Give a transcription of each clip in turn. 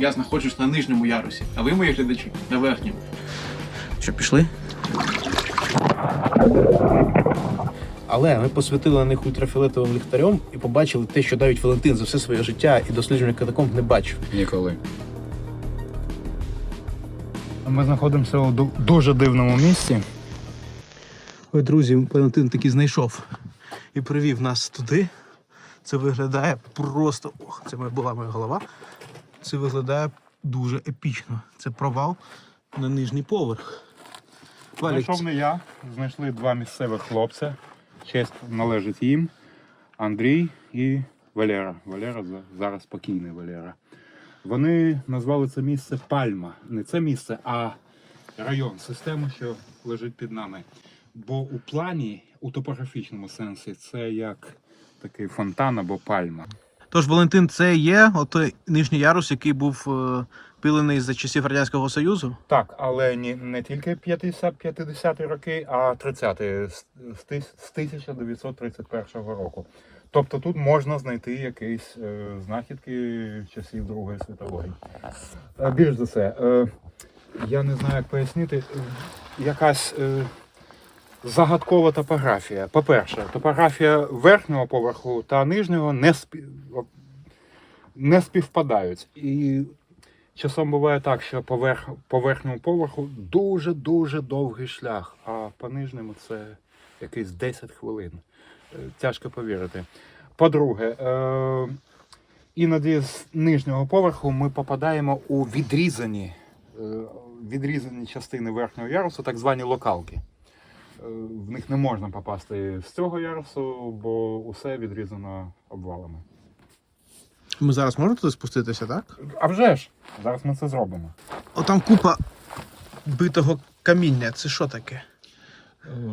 Я знаходжусь на нижньому ярусі, а ви, мої глядачі, на верхньому. Що, пішли? Але ми посвятили на них ультрафіолетовим ліхтарем і побачили те, що навіть Валентин за все своє життя і дослідження катакомб не бачив. Ніколи. Ми знаходимося у ду- дуже дивному місці. Ой, друзі, Валентин таки знайшов і привів нас туди. Це виглядає просто. Ох, це моя- була моя голова. Це виглядає дуже епічно. Це провал на нижній поверх. Валік, Знайшов не я. Знайшли два місцевих хлопця. Честь належить їм. Андрій і Валера. Валера зараз спокійний Валера. Вони назвали це місце Пальма. Не це місце, а район, систему, що лежить під нами. Бо у плані, у топографічному сенсі, це як такий фонтан або пальма. Тож, Валентин, це є отой нижній ярус, який був е, пилений за часів Радянського Союзу. Так, але не, не тільки 50 50-ті роки, а 30-ті з, з з 1931 року. Тобто тут можна знайти якісь е, знахідки часів Другої світової. Е, більш за це, е, я не знаю, як пояснити, якась е, загадкова топографія. По-перше, топографія верхнього поверху та нижнього не, спі... не співпадають. І Часом буває так, що по верхньому поверху дуже-дуже довгий шлях, а по нижньому це якийсь 10 хвилин. Е, Тяжко повірити. По-друге, е, іноді з нижнього поверху ми попадаємо у відрізані, е, відрізані частини верхнього ярусу, так звані локалки. Е, В них не можна попасти з цього ярусу, бо усе відрізано обвалами. Ми зараз можемо туди спуститися, так? А вже ж! Зараз ми це зробимо. Отам купа битого каміння. Це що таке?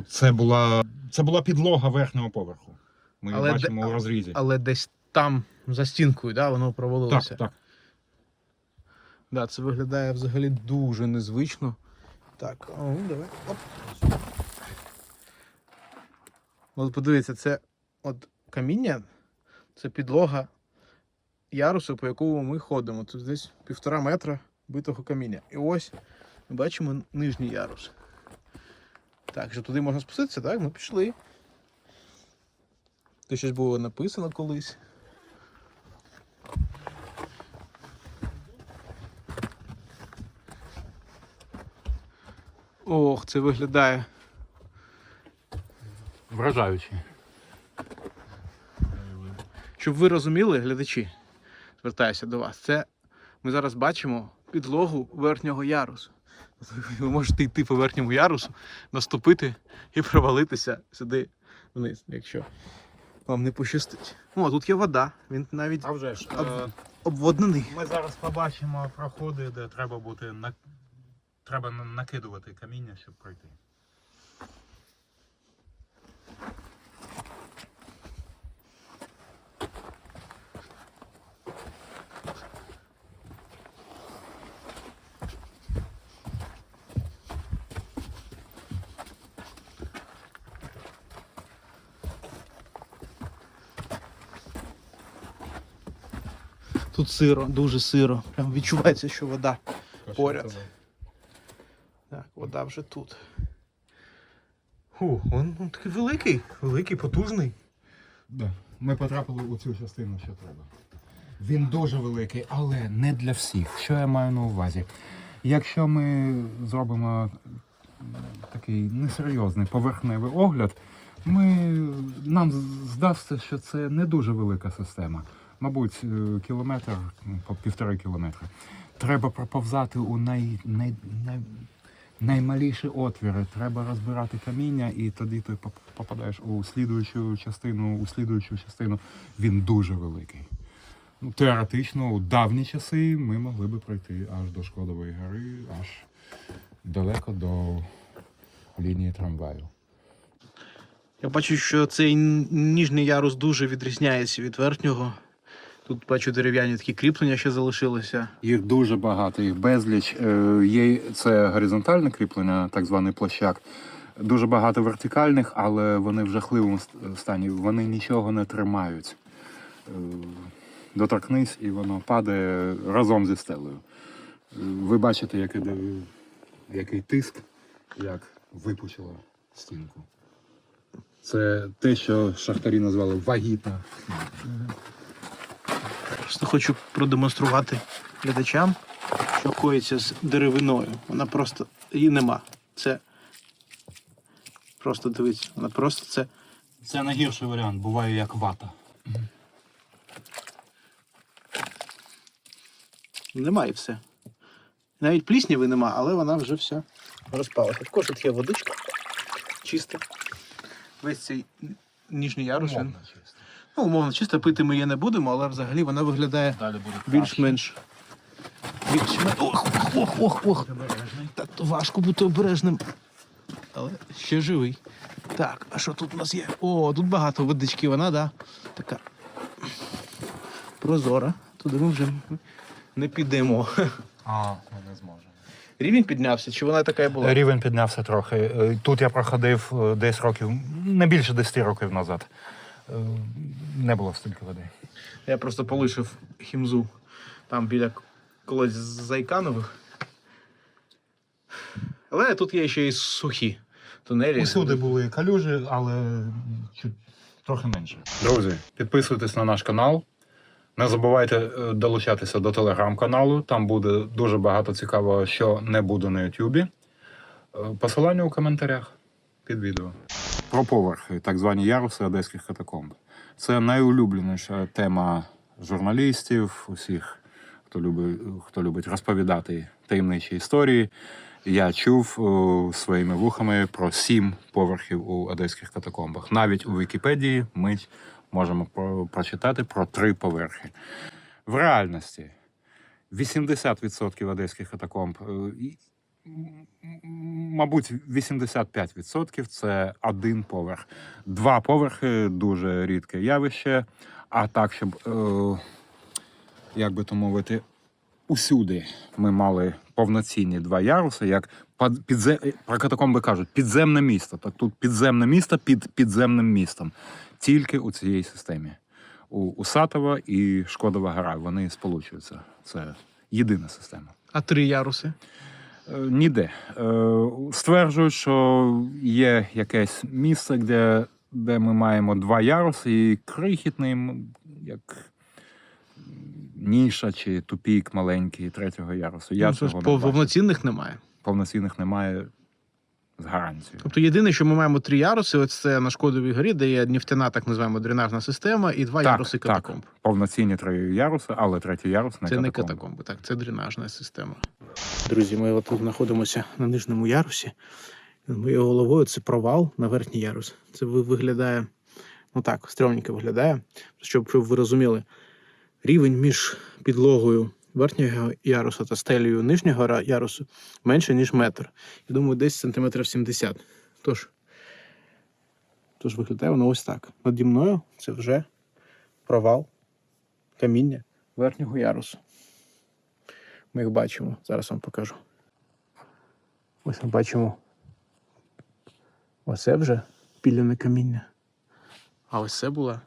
Це була, це була підлога верхнього поверху. Ми її Але бачимо де- у розрізі. Але десь там, за стінкою, да, воно провалилося. Так, так. Да, це виглядає взагалі дуже незвично. Так, о, ну, давай. Оп. От подивіться, це от каміння, це підлога ярусу, по якому ми ходимо. Тут десь півтора метра битого каміння. І ось ми бачимо нижній ярус. Так, що туди можна спуститися, так? Ми пішли. Тут щось було написано колись. Ох, це виглядає. Вражаючи. Щоб ви розуміли, глядачі, звертаюся до вас. Це ми зараз бачимо підлогу верхнього ярусу. Ви можете йти по верхньому ярусу, наступити і провалитися сюди вниз, якщо вам не пощастить. О, тут є вода, він навіть А вже ж. Об- е, обводнений. Ми зараз побачимо проходи, де треба бути на... треба накидувати каміння, щоб пройти. Тут сиро, дуже сиро. Прям відчувається, що вода. Поряд. Так, вода вже тут. Фу, він ну, такий великий, великий, потужний. Да. Ми потрапили у цю частину, що треба. Він дуже великий, але не для всіх. Що я маю на увазі? Якщо ми зробимо такий несерйозний поверхневий огляд, ми, нам здасться, що це не дуже велика система. Мабуть, е, кілометр, ну, по півтори кілометри. Треба проповзати у най, най, най, наймаліші отвіри. Треба розбирати каміння, і тоді ти попадаєш у слідуючу частину, у слідуючу частину. Він дуже великий. Ну, теоретично, у давні часи ми могли би пройти аж до Шкодової гори, аж далеко до лінії трамваю. Я бачу, що цей ніжний ярус дуже відрізняється від верхнього. Тут бачу дерев'яні такі кріплення ще залишилися. Їх дуже багато, їх безліч. Е, Є це горизонтальне кріплення, так званий площак. Дуже багато вертикальних, але вони в жахливому стані. Вони нічого не тримають. Е, доторкнись, і воно падає разом зі стелею. Ви бачите, як іде, який тиск, як випучило стінку. Це те, що шахтарі назвали вагітна. Просто хочу продемонструвати глядачам, що коїться з деревиною. Вона просто її нема. Це просто дивіться, вона просто це. Це найгірший варіант, буває як вата. Немає все. Навіть плісняви нема, але вона вже вся розпалася. Також тут є водичка чиста. Весь цей ніжній ярус. він- Ну, умовно, чисто пити ми її не будемо, але взагалі вона виглядає більш-менш. Більш-менш. Ох, ох, ох, ох. Так важко бути обережним. Але ще живий. Так, а що тут у нас є? О, тут багато водички, вона, да. Така прозора. Туди ми вже не підемо. А, ми не зможемо. Рівень піднявся, чи вона така і була? Рівень піднявся трохи. Е, Тут я проходив е, десь років, не більше 10 років назад. Не було стільки води. Я просто полишив хімзу там біля колись Зайканових. Але тут є ще й сухі тунелі. Усюди були калюжі, але чуть трохи менше. Друзі, підписуйтесь на наш канал. Не забувайте е, долучатися до телеграм-каналу. Там буде дуже багато цікавого, що не буде на Ютубі. Е, Посилання у коментарях під відео. Про поверхи, так звані яруси одеських катакомб. Це найулюбленіша тема журналістів, усіх, хто любить, хто любить розповідати таємничі історії. Я чув о, своїми вухами про сім поверхів у одеських катакомбах. Навіть у Вікіпедії ми можемо про- прочитати про три поверхи. В реальності 80% одеських катакомб, е, мабуть, 85% це один поверх. Два поверхи дуже рідке явище. А так, щоб, е, як би то мовити, усюди ми мали повноцінні два яруси, як пад- підзе... про катакомби кажуть, підземне місто. Так тут підземне місто під підземним містом. Тільки у цій системі. У, у Сатова і Шкодова гора вони сполучуються. Це єдина система. А три яруси. Е, Ніде. Стверджую, Стверджують, що є якесь місце, де, де ми маємо два яруси, і крихітний, як ніша чи тупік маленький третього ярусу. Я Ну, цього ж не бачу. повноцінних немає. Повноцінних немає з гарантією. Тобто єдине, що ми маємо три яруси, це на Шкодовій горі, де є нефтяна, так називаємо дренажна система, і два яруси катакомб. Повноцінні три яруси, але третій ярус не Це не катакомби. катакомби, так, це дренажна система. Друзі, ми от тут знаходимося на нижньому ярусі. Моєю головою це провал на верхній ярус. Це виглядає, ну так, стрьомненько виглядає. Щоб, щоб ви розуміли, рівень між підлогою верхнього ярусу та стелею нижнього ярусу менше, ніж метр. Я думаю, десь сантиметрів 70. Тож, тож виглядає воно ось так. Наді мною це вже провал каміння верхнього ярусу. Ми їх бачимо. Зараз вам покажу. Ось ми бачимо. Оце вже піляне каміння. А ось це була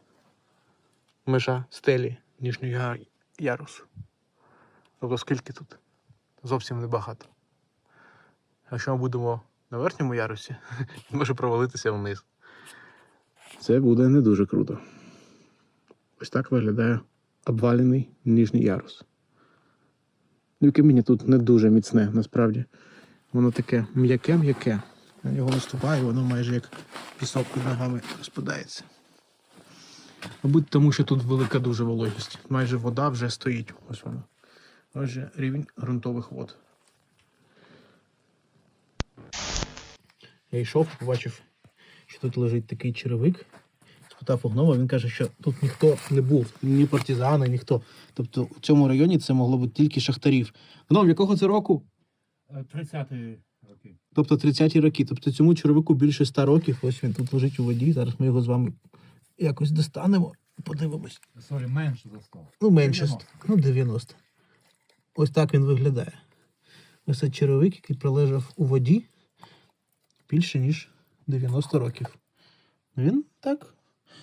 межа стелі нижнього ярусу. Тобто скільки тут? Зовсім небагато. Якщо ми будемо на верхньому ярусі, може провалитися вниз. Це буде не дуже круто. Ось так виглядає обвалений нижній ярус. Ну, каміння тут не дуже міцне, насправді. Воно таке м'яке-м'яке. На нього наступає, воно майже як пісок під ногами розпадається. Мабуть, тому що тут велика дуже вологість. Майже вода вже стоїть. Ось вона. Ось же рівень ґрунтових вод. Я йшов, побачив, що тут лежить такий черевик. Спитав у гнома, він каже, що тут ніхто не був, ні партизани, ніхто. Тобто в цьому районі це могло бути тільки шахтарів. Гном, якого це року? 30-ті роки. Тобто 30-ті роки. Тобто цьому черевику більше 100 років. Ось він тут лежить у воді. Зараз ми його з вами якось достанемо. Подивимось. Сорі, менше за 100. Ну, менше. 90. Ну, 90. Ось так він виглядає. Ось це черевик, який пролежав у воді більше, ніж 90 років. Він так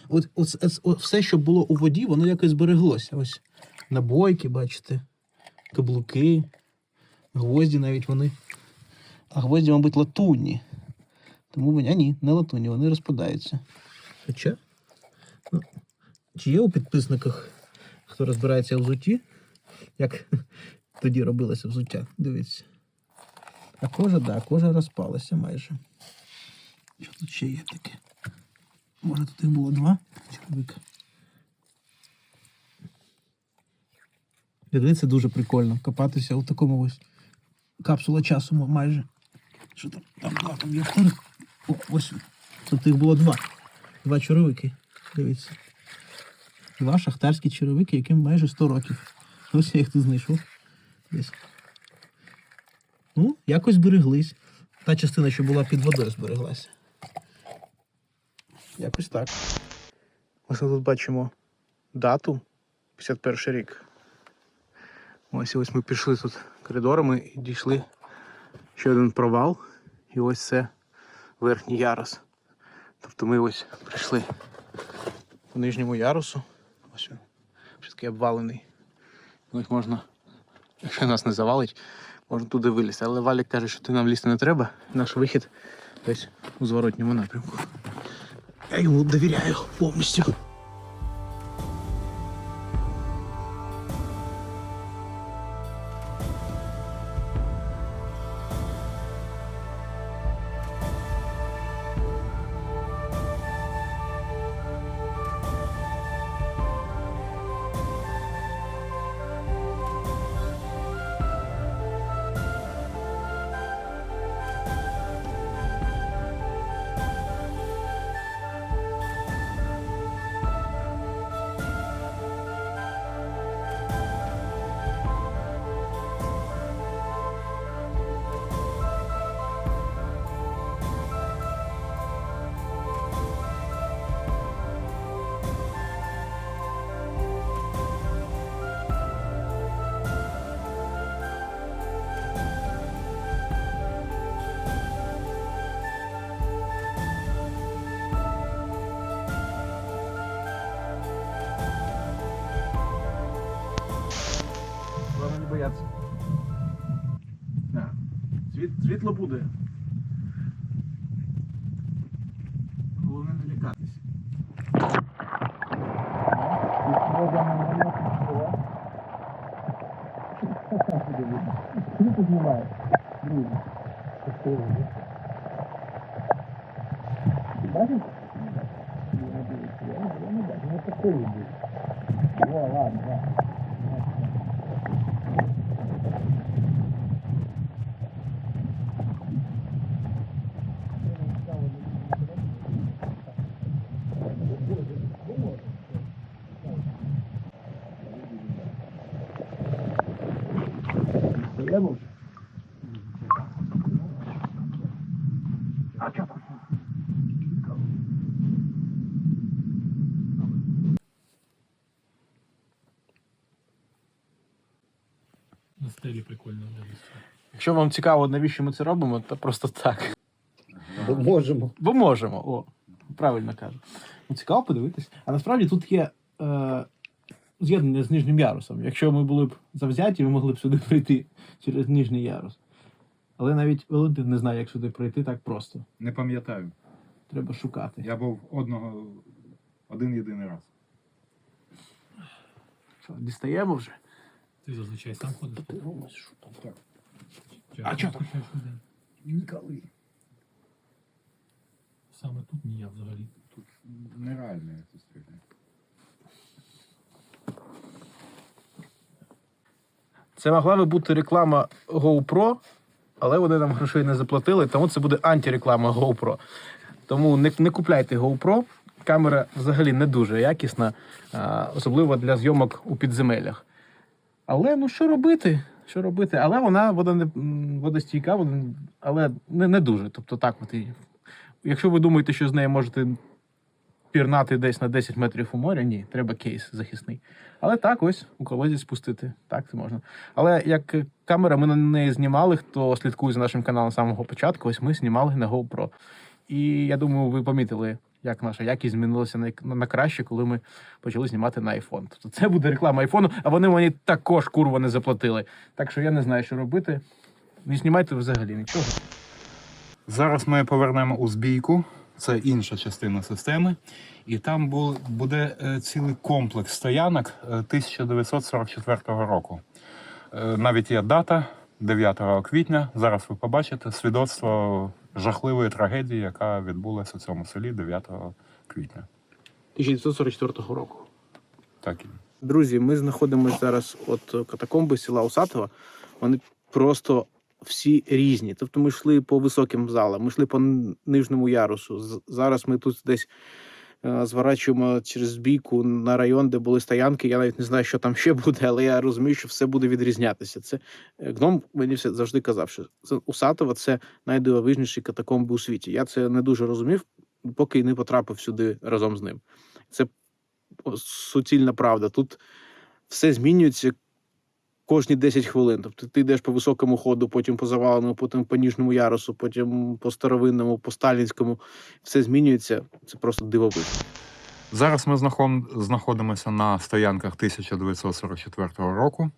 От, от, от, от все, що було у воді, воно якось збереглося. Ось набойки, бачите, каблуки, гвозді навіть вони. А гвозді, мабуть, латунні. Тому вони. А ні, не латунні, вони розпадаються. Хоча. Ну, чи є у підписниках, хто розбирається в взутті, як тоді робилося взуття? Дивіться. А кожа, да, кожа розпалася майже. Що тут ще є таке? Може тут їх було два чоловіка. Дивіться, дуже прикольно копатися у такому ось капсула часу майже. Що там? Там два, там є вторик. О, ось. Тут їх було два. Два черевики. Дивіться. Два шахтарські черевики, яким майже 100 років. Ось я їх тут знайшов. Десь. Ну, якось збереглись. Та частина, що була під водою, збереглася. Якось так. Ось ми тут бачимо дату 51 рік. Ось ось ми пішли тут коридорами і дійшли ще один провал. І ось це верхній ярус. Тобто ми ось прийшли по нижньому ярусу. Ось він. Ще такий обвалений. Ось можна, якщо нас не завалить, можна туди вилізти. Але Валік каже, що ти нам лізти не треба. Наш вихід десь у зворотньому напрямку. Я йому довіряю повністю. Друзі. Ти бачиш? Я не бачу, я не бачу, не такий був. О, ладно, ладно. На стелі прикольно дивитися. Якщо вам цікаво, навіщо ми це робимо, то просто так. Бо можемо. Бо можемо. О, правильно кажу. Ну, цікаво подивитись. А насправді тут є е, з'єднання з нижнім ярусом. Якщо ми були б завзяті, ми могли б сюди прийти через нижній ярус. Але навіть Валентин не знає, як сюди прийти так просто. Не пам'ятаю. Треба шукати. Я був одного один єдиний раз. Що, дістаємо вже? Ти зазвичай сам ходиш. Чи А чого там? Ніколи. Саме тут ні, я взагалі. Тут нереально як це стріляти. Це могла би бути реклама GoPro, але вони нам грошей не заплатили, тому це буде антиреклама GoPro. Тому не, не купляйте GoPro. Камера взагалі не дуже якісна, особливо для зйомок у підземеллях. Але ну що робити? Що робити? Але вона водоне, м, водостійка, вода, але не, не дуже. Тобто так, от і, якщо ви думаєте, що з нею можете пірнати десь на 10 метрів у морі, ні, треба кейс захисний. Але так, ось у колодязь спустити. Так, це можна. Але як камера, ми на неї знімали, хто слідкує за нашим каналом з самого початку, ось ми знімали на GoPro. І я думаю, ви помітили, як наша якість змінилася на, на краще, коли ми почали знімати на iPhone. Тобто це буде реклама айфону, а вони мені також курва не заплатили. Так що я не знаю, що робити. Не знімайте взагалі нічого. Зараз ми повернемо у збійку, це інша частина системи, і там бу- буде е, цілий комплекс стоянок е, 1944 року. Е, Навіть є дата 9 квітня. Зараз ви побачите свідоцтво жахливої трагедії, яка відбулася у цьому селі 9 квітня. 1944 року. Так і. Друзі, ми знаходимося зараз от катакомби села Усатова. Вони просто всі різні. Тобто ми йшли по високим залам, ми йшли по нижньому ярусу. Зараз ми тут десь зворачуємо через бійку на район, де були стоянки. Я навіть не знаю, що там ще буде, але я розумію, що все буде відрізнятися. Це е, гном мені все завжди казав, що Усатова це найдивовижніші катакомби у світі. Я це не дуже розумів, поки не потрапив сюди разом з ним. Це суцільна правда. Тут все змінюється кожні 10 хвилин. Тобто ти йдеш по високому ходу, потім по заваленому, потім по ніжному ярусу, потім по старовинному, по сталінському. Все змінюється. Це просто дивовижно. Зараз ми знаходимося на стоянках 1944 року.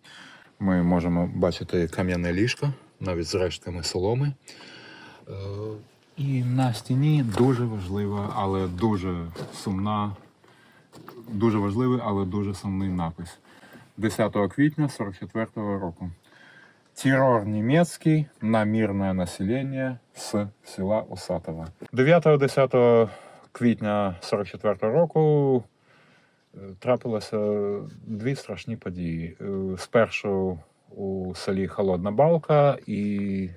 Ми можемо бачити кам'яне ліжко, навіть з рештками соломи. Е, І на стіні дуже важлива, але дуже сумна, дуже важливий, але дуже сумний напис. 10 квітня 44 року. Террор немецкий на мирное население з села Усатова. 9-10 квітня 44 року е, трапилося дві страшні події. Е, Спершу у селі Холодна Балка і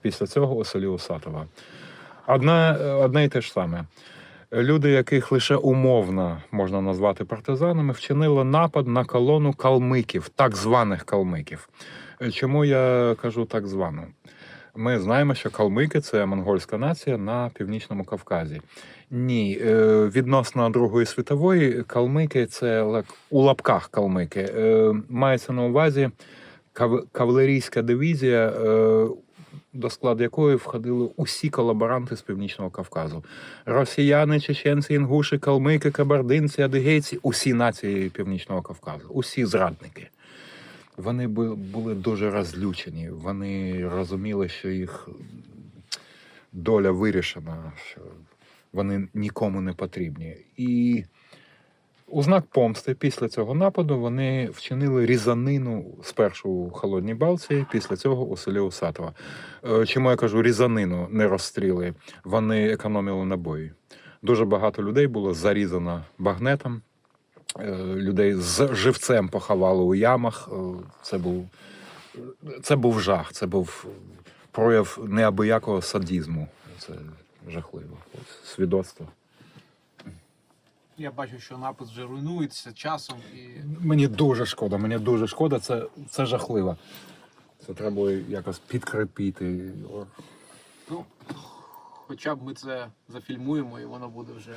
після цього у селі Усатова. Одне, одне і те ж саме. Люди, яких лише умовно можна назвати партизанами, вчинили напад на колону калмиків, так званих калмиків. Е, Чому я кажу так звану? Ми знаємо, що калмики це монгольська нація на північному Кавказі. Ні, е, відносно Другої світової, калмики це у лапках калмики. Е, Мається на увазі кавалерійська дивізія, до складу якої входили усі колаборанти з північного Кавказу. Росіяни, чеченці, інгуші, калмики, кабардинці, адигейці, усі нації північного Кавказу, усі зрадники. Вони були дуже розлючені. Вони розуміли, що їх доля вирішена, що вони нікому не потрібні. І у знак помсти після цього нападу вони вчинили різанину спершу у холодній балці, після цього у селі Усатова. Е, Чому я кажу різанину, не розстріли? Вони економили набої. Дуже багато людей було зарізано багнетом. Е, Людей з живцем поховали у ямах. Е, Це був, це був жах, це був прояв неабиякого садізму. Це жахливо. Ось Свідоцтво. Я бачу, що напис вже руйнується часом і. Мені дуже шкода, мені дуже шкода, це, це жахливо. Це треба якось підкріпити. Ну, хоча б ми це зафільмуємо, і воно буде вже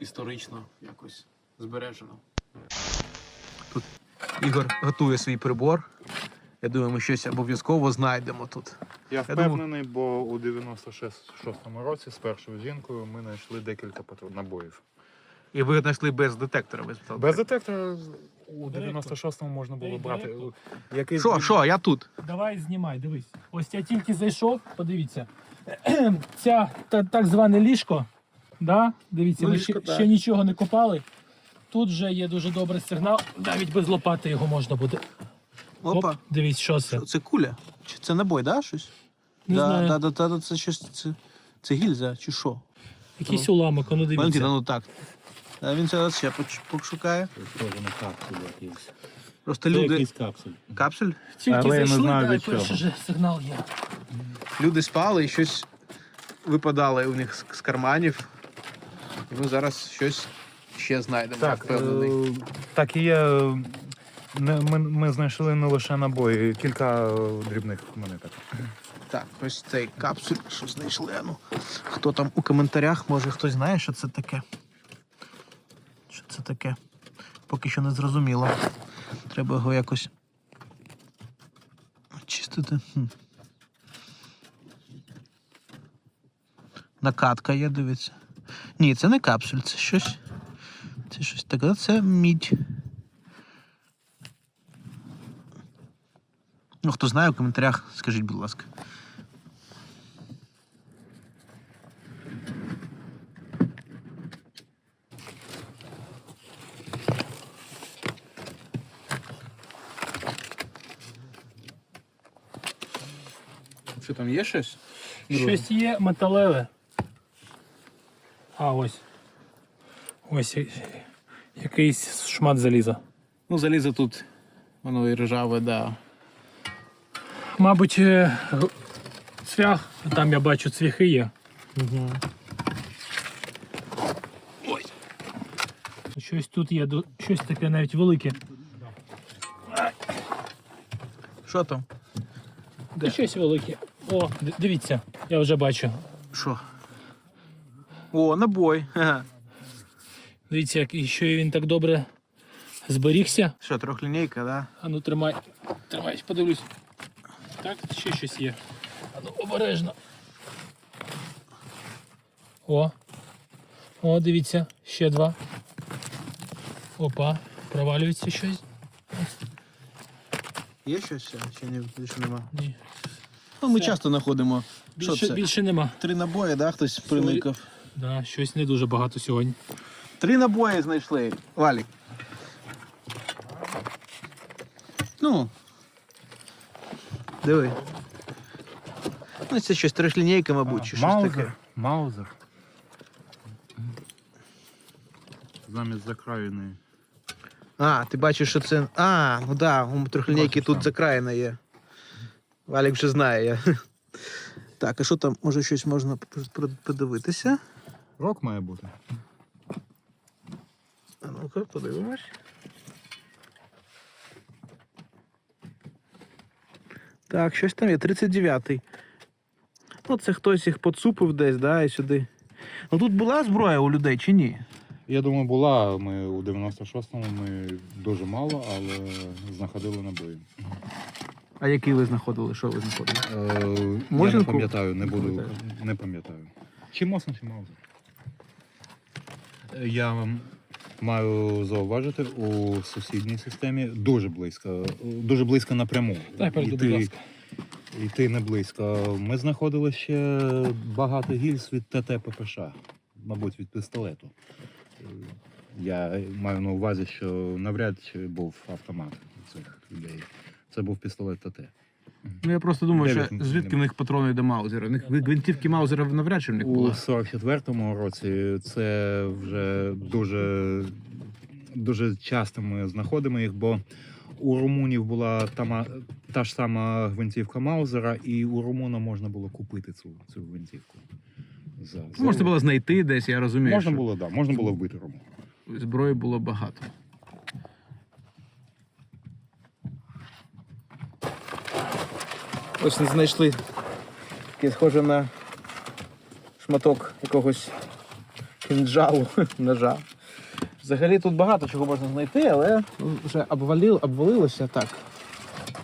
історично якось збережено. Тут Ігор готує свій прибор. Я думаю, ми щось обов'язково знайдемо тут. Я впевнений, бо у 96-му році з першою жінкою ми знайшли декілька набоїв. І ви знайшли без детектора. Ви сказали. Без детектора у 96-му можна було брати. Якийсь Що, що, я тут. Давай знімай, дивись. Ось я тільки зайшов, подивіться. Ця та, так зване ліжко. Да? Дивіться, Ну, ми ліжко, ще, так. ще нічого не копали. Тут вже є дуже добрий сигнал, навіть без лопати його можна буде. Оп, Опа. дивись, що це. Це куля? Чи це набой, да? Щось? Не да, знаю. Да, да, да, да, це щось. Це, це гільза, чи що? Якийсь уламок, ну Валентина, ну так. А він це ще пошукає. Схоже на капсулю якийсь. Просто Це люди. якийсь капсуль. Капсуль? Тільки Але я не зайшли, знаю, від чого. перший же сигнал є. Люди спали і щось випадало у них з, з карманів. І ми зараз щось ще знайдемо. я Так, впевнений. е, так і є. е, не- Ми, ми знайшли не лише набої, кілька е, дрібних монеток. Так, ось цей капсуль, що знайшли. Ну, хто там у коментарях, може хтось знає, що це таке? Це таке? Поки що не зрозуміло. Треба його якось чистити. Хм. Накатка є, дивіться. Ні, це не капсуль, це щось. Це щось таке, це мідь. Ну, хто знає, в коментарях скажіть, будь ласка. Що там є щось? Щось є металеве. А, ось. Ось якийсь шмат заліза. Ну, залізо тут, воно і ржаве, да. Мабуть, е, цвях, там я бачу цвяхи є. Угу. Щось тут є, щось таке навіть велике. Що там? Де? Щось велике. О, дивіться, я вже бачу. Що? О, набой. Ага. Дивіться, як і що він так добре зберігся. Що, трьохлінійка, да? А ну тримай. Тримай, подивлюсь. Так, ще щось є. А ну обережно. О. О, дивіться, ще два. Опа, провалюється щось. Є щось ще? Чи ні, більше нема? Ні. Ну, ми Все. часто знаходимо. Що Більше, це? більше нема. Три набої, да? Хтось приникав. Да, щось не дуже багато сьогодні. Три набої знайшли. Валік. Ну. Диви. Ну, це щось трьохлінійка, мабуть, чи щось таке. Маузер. Маузер. Замість закраєної. А, ти бачиш, що це. А, ну да, у трьохлінійки Бачиш тут там. закраєна є. Валік вже знає. Так, а що там, може щось можна подивитися? Рок має бути. А ну-ка, подивимось. Так, щось там є, 39-й. Ну, це хтось їх поцупив десь, да, і сюди. Ну тут була зброя у людей чи ні? Я думаю, була. Ми у 96-му ми дуже мало, але знаходили набої. А який ви знаходили? Що ви знаходили? Е, я не пам'ятаю, не буду, пам'ятаєш? не пам'ятаю. Чи Мосин, чи Маузер. Е, Я вам маю зауважити у сусідній системі дуже близько, дуже близько напряму. Дай перейду, Йти- будь ласка. Йти не близько. Ми знаходили ще багато гільз від ТТ ППШ, мабуть, від пістолету. Е, Я маю на увазі, що навряд чи був автомат у цих людей. Це був пістолет ТТ. Ну я просто думаю, Дев'ять що звідки в них патрони до Маузера? Них гвинтівки Маузера навряд чи в них У було. 44-му році це вже дуже, дуже часто ми знаходимо їх, бо у румунів була та, та ж сама гвинтівка Маузера, і у румуна можна було купити цю, цю гвинтівку. За, за- Можна було знайти десь, я розумію. можна що було, да, можна було вбити румуна. Зброї було багато. Ось не знайшли таке схоже на шматок якогось кінджалу, ножа. Взагалі тут багато чого можна знайти, але вже обвалил, обвалилося так.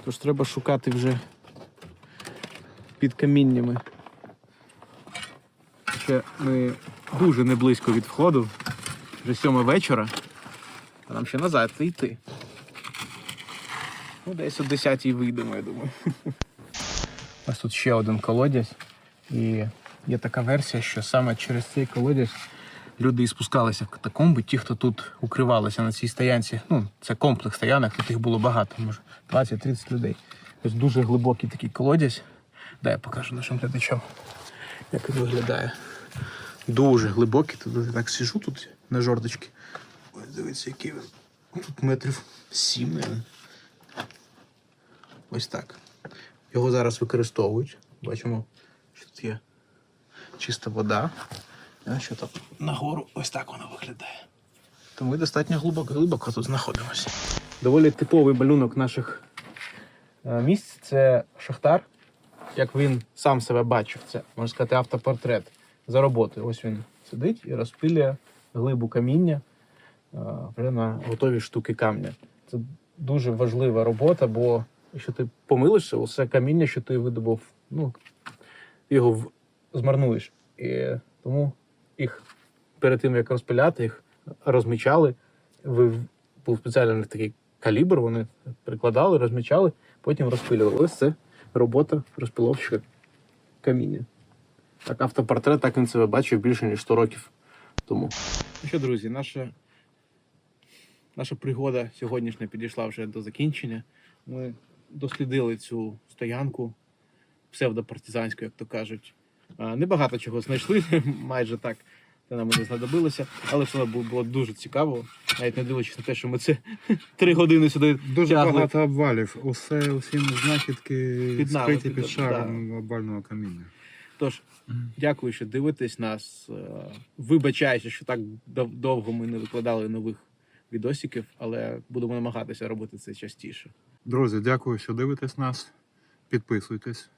Тож треба шукати вже під каміннями. Ще ми дуже не близько від входу. Вже сьома вечора, а нам ще назад йти. Ну, десь о 10-й вийдемо, я думаю. Тут ще один колодязь. І є така версія, що саме через цей колодязь люди і спускалися в катакомби, ті, хто тут укривалися на цій стоянці. Ну, це комплекс стоянок, тут їх було багато, може 20-30 людей. Ось дуже глибокий такий колодязь. Дай я покажу нашим глядачам, як він виглядає. Дуже глибокий. Тут я так сижу тут на жордочці. Ось дивіться, який він. Тут метрів сім, мабуть. Ось так. Його зараз використовують. Бачимо, що тут є чиста вода. А що там нагору ось так воно виглядає. То ми достатньо глибоко, глибоко тут знаходимося. Доволі типовий малюнок наших е, місць це Шахтар. Як він сам себе бачив, це можна сказати автопортрет за роботою. Ось він сидить і розпилює глибу каміння е, вже на готові штуки камня. Це дуже важлива робота, бо якщо ти помилишся, усе каміння, що ти видобув, ну, його в- змарнуєш. І тому їх перед тим як розпиляти їх, розмічали. Ви був спеціальний такий калібр, вони прикладали, розмічали, потім розпилювали. Ось це робота розпиловщика каміння. Так, автопортрет, так він себе бачив більше ніж 100 років тому. Ну що, друзі, наша, наша пригода сьогоднішня підійшла вже до закінчення. Ми дослідили цю стоянку псевдопартизанську, як то кажуть. Небагато чого знайшли, майже так. Це нам не знадобилося, але все одно було- дуже цікаво, навіть не дивлячись на те, що ми це три години сюди Дуже тягли. багато обвалів. Усе, усі знахідки Під скриті під- під да. обвального каміння. Тож, дякую, що дивитесь нас. Е, Вибачаюся, що так дов- довго ми не викладали нових відосиків, але будемо намагатися робити це частіше. Друзі, дякую, що дивитесь нас. Підписуйтесь.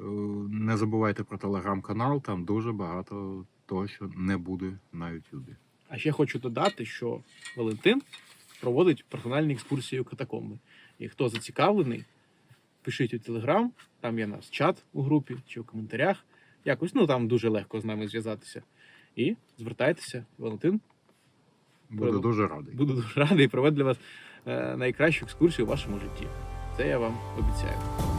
Е, Не забувайте про телеграм-канал, там дуже багато того, що не буде на Ютубі. А ще хочу додати, що Валентин проводить персональні екскурсії у катакомби. І хто зацікавлений, пишіть у Телеграм, там є наш чат у групі чи в коментарях. Якось, ну там дуже легко з нами зв'язатися. І звертайтеся, Валентин Буду дуже радий. Буду дуже радий провести для вас найкращу екскурсію у вашому житті. Це я вам обіцяю.